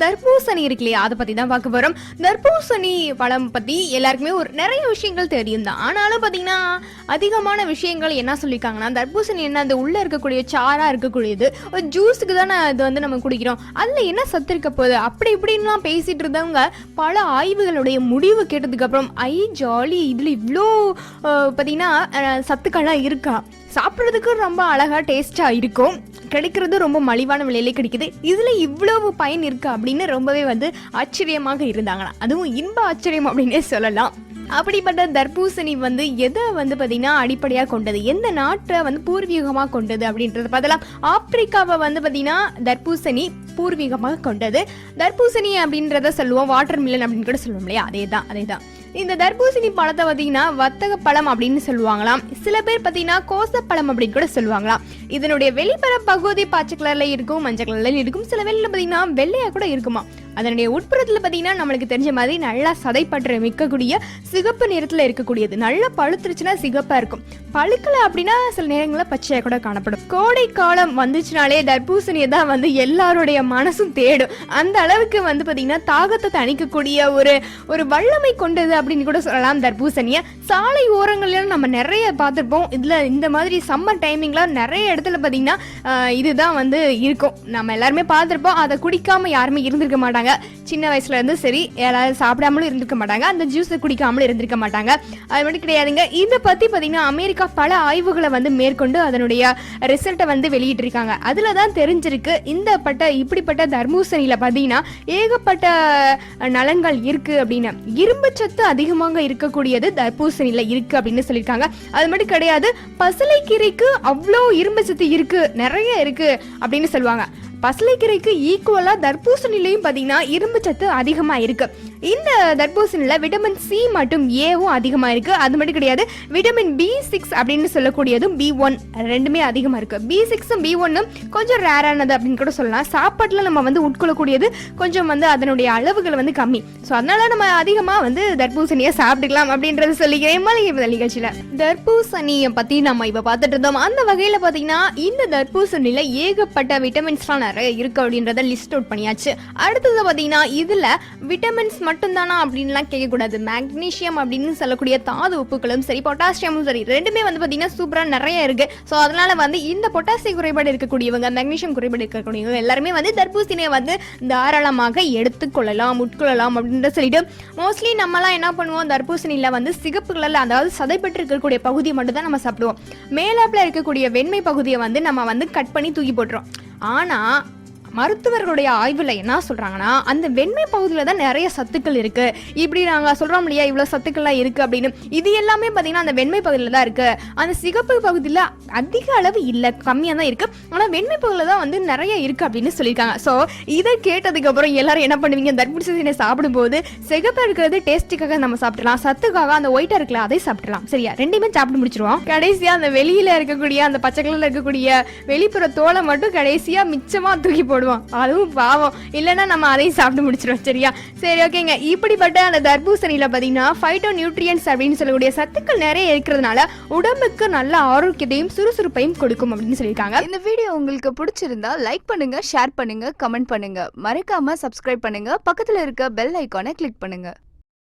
தர்பூசணி இருக்கு இல்லையா? அதை பத்தி தான் பார்க்க போறோம். தர்பூசணி பழம் பத்தி எல்லாருக்குமே ஒரு நிறைய விஷயங்கள் தெரியும் தான். ஆனாலும் பாத்தீங்கன்னா அதிகமான விஷயங்கள் என்ன சொல்லியிருக்காங்கன்னா தர்பூசணி என்ன அந்த உள்ள இருக்கக்கூடிய சாரா இருக்கக்கூடியது ஒரு ஜூஸுக்கு தானே அது வந்து நம்ம குடிக்கிறோம். அதுல என்ன சத்து இருக்க போகுது? அப்படி இப்படின்லாம் பேசிட்டு இருந்தவங்க பல ஆய்வுகளுடைய முடிவு கேட்டதுக்கு அப்புறம் ஐ ஜாலி இதுல இவ்வளோ பாத்தீங்கன்னா சத்துக்கள்லாம் இருக்கா? சாப்பிட்றதுக்கு ரொம்ப அழகா டேஸ்டா இருக்கும். கிடைக்கிறது ரொம்ப மலிவான விலையிலே கிடைக்குது. இதில் இவ்வளவு பயன் இருக்கு அப்படின்னு ரொம்பவே வந்து ஆச்சரியமாக இருந்தாங்களாம். அதுவும் இன்ப ஆச்சரியம் அப்படின்னே சொல்லலாம். அப்படிப்பட்ட தர்பூசணி வந்து எதை வந்து பார்த்தீங்கன்னா அடிப்படையாக கொண்டது? எந்த நாட்டை வந்து பூர்வீகமாக கொண்டது அப்படின்றத பார்த்தலாம் ஆப்பிரிக்காவை வந்து பார்த்தீங்கன்னா தர்பூசணி பூர்வீகமாக கொண்டது. தர்பூசணி அப்படின்றத சொல்லுவோம் வாட்டர் மில்லன் அப்படின்னு கூட சொல்லுவோம் இல்லையா? அதே தான் அதே தான் இந்த தர்பூசணி பழத்தை பார்த்தீங்கன்னா வத்தக பழம் அப்படின்னு சொல்லுவாங்களாம். சில பேர் பார்த்தீங்கன்னா கோசப்பழம் அப்படின்னு கூட சொல்லுவாங்களாம். இதனுடைய வெளிப்புற பகுதி பச்சை கலர்ல இருக்கும் மஞ்சள் கலர்ல இருக்கும். சில வெளியில் பார்த்தீங்கன்னா வெள்ளையா கூட இருக்குமா அதனுடைய உட்புறத்தில் பார்த்தீங்கன்னா நம்மளுக்கு தெரிஞ்ச மாதிரி நல்லா சதைப்பற்ற மிக்கக்கூடிய சிகப்பு நிறத்தில் இருக்கக்கூடியது. நல்லா பழுத்துருச்சுன்னா சிகப்பாக இருக்கும். பழுக்கலை அப்படின்னா சில நேரங்களில் பச்சையாக கூட காணப்படும். கோடை காலம் வந்துச்சுனாலே தர்பூசணியை தான் வந்து எல்லாருடைய மனசும் தேடும். அந்த அளவுக்கு வந்து பார்த்தீங்கன்னா தாகத்தை தணிக்கக்கூடிய ஒரு ஒரு வல்லமை கொண்டது அப்படின்னு கூட சொல்லலாம் தர்பூசணியை. சாலை ஓரங்களிலும் நம்ம நிறைய பார்த்துருப்போம். இதில் இந்த மாதிரி சம்மர் டைமிங்கில் நிறைய இடத்துல பார்த்தீங்கன்னா இதுதான் வந்து இருக்கும். நம்ம எல்லாருமே பார்த்துருப்போம். அதை குடிக்காமல் யாருமே இருந்திருக்க மாட்டாங்க. சின்ன வயசுல இருந்து சரி யாராவது சாப்பிடாமலும் இருந்திருக்க மாட்டாங்க. அந்த ஜூஸை குடிக்காமலும் இருந்திருக்க மாட்டாங்க. அது மட்டும் கிடையாதுங்க. இதை பத்தி பார்த்தீங்கன்னா அமெரிக்கா பல ஆய்வுகளை வந்து மேற்கொண்டு அதனுடைய ரிசல்ட்டை வந்து வெளியிட்டிருக்காங்க. அதில் தான் தெரிஞ்சிருக்கு இந்த பட்ட இப்படிப்பட்ட தர்மூசணியில் பார்த்தீங்கன்னா ஏகப்பட்ட நலன்கள் இருக்கு அப்படின்னு. இரும்பு சத்து அதிகமாக இருக்கக்கூடியது தர்பூசணியில் இருக்கு அப்படின்னு சொல்லியிருக்காங்க. அது மட்டும் கிடையாது பசலைக்கீரைக்கு அவ்வளோ இரும்பு சத்து இருக்கு நிறைய இருக்கு அப்படின்னு சொல்லுவாங்க. பசலைக்கீரைக்கு ஈக்குவலாக தர்பூசணிலையும் பார்த்தீங்கன்னா இரும்பு சத்து அதிகமாக இருக்குது இந்த தர்பூசணியில் விட்டமின் சி மற்றும் ஏவும் அதிகமாக இருக்குது அது மட்டும் கிடையாது விட்டமின் பி சிக்ஸ் அப்படின்னு சொல்லக்கூடியதும் பி ஒன் ரெண்டுமே அதிகமாக இருக்குது பி சிக்ஸும் பி ஒன்னும் கொஞ்சம் ரேரானது அப்படின்னு கூட சொல்லலாம். சாப்பாட்டில் நம்ம வந்து உட்கொள்ளக்கூடியது கொஞ்சம் வந்து அதனுடைய அளவுகள் வந்து கம்மி. ஸோ அதனால நம்ம அதிகமாக வந்து தர்பூசணியை சாப்பிட்டுக்கலாம் அப்படின்றது சொல்லிக்கிறேன். மளிகை நிகழ்ச்சியில். தர்பூசணியை பற்றி நம்ம இப்போ பார்த்துட்டு இருந்தோம். அந்த வகையில் பார்த்தீங்கன்னா இந்த தர்பூசணியில் ஏகப்பட்ட விட்டமின்ஸ்லாம் நிறைய இருக்கு அப்படின்றத லிஸ்ட் அவுட் பண்ணியாச்சு. அடுத்தது பார்த்தீங்கன்னா இதில் விட்டமின்ஸ் மட்டும்தானா அப்படின்லாம் கேட்கக்கூடாது. மேக்னீஷியம் அப்படின்னு சொல்லக்கூடிய தாது உப்புகளும் சரி பொட்டாசியமும் சரி ரெண்டுமே வந்து பார்த்தீங்கன்னா சூப்பராக நிறைய இருக்கு. ஸோ அதனால வந்து இந்த பொட்டாசிய குறைபாடு இருக்கக்கூடியவங்க மேக்னீஷியம் குறைபாடு இருக்கக்கூடியவங்க எல்லாருமே வந்து தர்பூசணியை வந்து தாராளமாக எடுத்துக்கொள்ளலாம் உட்கொள்ளலாம் அப்படின்ற சொல்லிட்டு மோஸ்ட்லி நம்மலாம் என்ன பண்ணுவோம் தர்பூசணியில் வந்து சிகப்பு கலரில் அதாவது சதைப்பட்டு இருக்கக்கூடிய பகுதியை மட்டும் தான் நம்ம சாப்பிடுவோம். மேலாப்பில் இருக்கக்கூடிய வெண்மை பகுதியை வந்து நம்ம வந்து கட் பண்ணி தூக்கி போட்டுரும் ஆனால் மருத்துவர்களுடைய ஆய்வில் என்ன சொல்கிறாங்கன்னா அந்த வெண்மை பகுதியில் தான் நிறைய சத்துக்கள் இருக்குது இப்படி நாங்கள் சொல்கிறோம் இல்லையா இவ்வளோ சத்துக்கள்லாம் இருக்குது அப்படின்னு. இது எல்லாமே பார்த்தீங்கன்னா அந்த வெண்மை பகுதியில் தான் இருக்குது அந்த சிகப்பு பகுதியில் அதிக அளவு இல்லை கம்மியாக தான் இருக்குது ஆனால் வெண்மை பகுதியில் தான் வந்து நிறைய இருக்குது அப்படின்னு சொல்லியிருக்காங்க. ஸோ இதை கேட்டதுக்கப்புறம் எல்லாரும் என்ன பண்ணுவீங்க? தர்பூசணியை சாப்பிடும்போது சிகப்பாக இருக்கிறது டேஸ்ட்டுக்காக நம்ம சாப்பிடலாம் சத்துக்காக அந்த ஒயிட்டாக இருக்கல அதை சாப்பிடலாம் சரியா? ரெண்டுமே சாப்பிட்டு முடிச்சிருவோம். கடைசியாக அந்த வெளியில் இருக்கக்கூடிய அந்த பச்சை கலரில் இருக்கக்கூடிய வெளிப்புற தோலை மட்டும் கடைசியாக மிச்சமாக தூக்கி போடுவோம். அதுவும் பாவம். இல்லைன்னா நம்ம அதையும் சாப்பிட்டு முடிச்சிடும் சரியா? சரி ஓகேங்க. இப்படிப்பட்ட அந்த தர்பூசணியில் பார்த்தீங்கன்னா ஃபைட்டோ நியூட்ரியன்ஸ் அப்படின்னு சொல்லக்கூடிய சத்துக்கள் நிறைய இருக்கிறதுனால உடம்புக்கு நல்ல ஆரோக்கியத்தையும் சுறுசுறுப்பையும் கொடுக்கும் அப்படின்னு சொல்லியிருக்காங்க. இந்த வீடியோ உங்களுக்கு பிடிச்சிருந்தா லைக் பண்ணுங்க ஷேர் பண்ணுங்க கமெண்ட் பண்ணுங்க. மறக்காம சப்ஸ்கிரைப் பண்ணுங்க. பக்கத்தில் இருக்க பெல் ஐக்கானை கிளிக் பண்ணுங்க.